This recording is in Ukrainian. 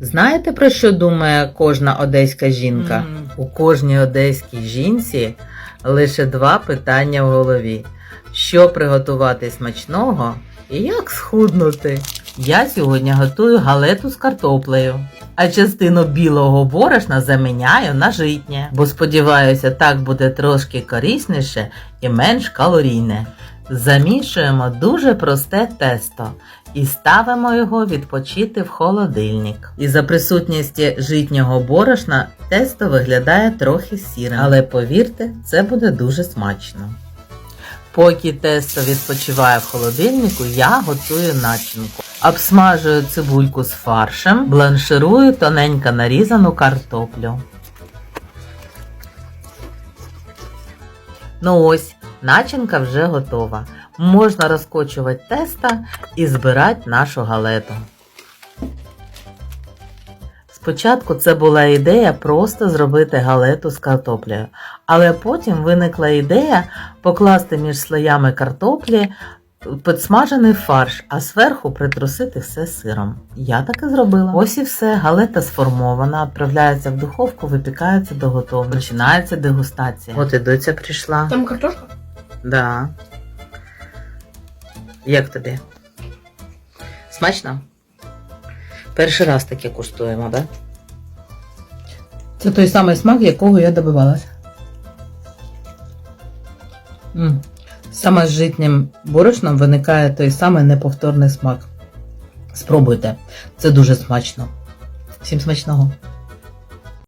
Знаєте, про що думає кожна одеська жінка? Мгм. У кожній одеській жінці лише два питання в голові: що приготувати смачного і як схуднути. Я сьогодні готую галету з картоплею, а частину білого борошна заміняю на житнє, бо сподіваюся, так буде трошки корисніше і менш калорійне. Замішуємо дуже просте тесто і ставимо його відпочити в холодильник. І за присутності житнього борошна тесто виглядає трохи сірим, але повірте, це буде дуже смачно. Поки тесто відпочиває в холодильнику, я готую начинку. Обсмажую цибульку з фаршем, бланширую тоненько нарізану картоплю. Ну ось, начинка вже готова. Можна розкочувати тесто і збирати нашу галету. Спочатку це була ідея просто зробити галету з картоплею, але потім виникла ідея покласти між слоями картоплі підсмажений фарш, а зверху притрусити все сиром. Я так і зробила. Ось і все, галета сформована, відправляється в духовку, випікається до готовності. Починається дегустація. От і доця прийшла. Там картошка? Да. Як тобі? Смачно? Перший раз таке куштуємо, да? Це той самий смак, якого я добивалася. Саме з житнім борошном виникає той самий неповторний смак. Спробуйте, це дуже смачно. Всім смачного!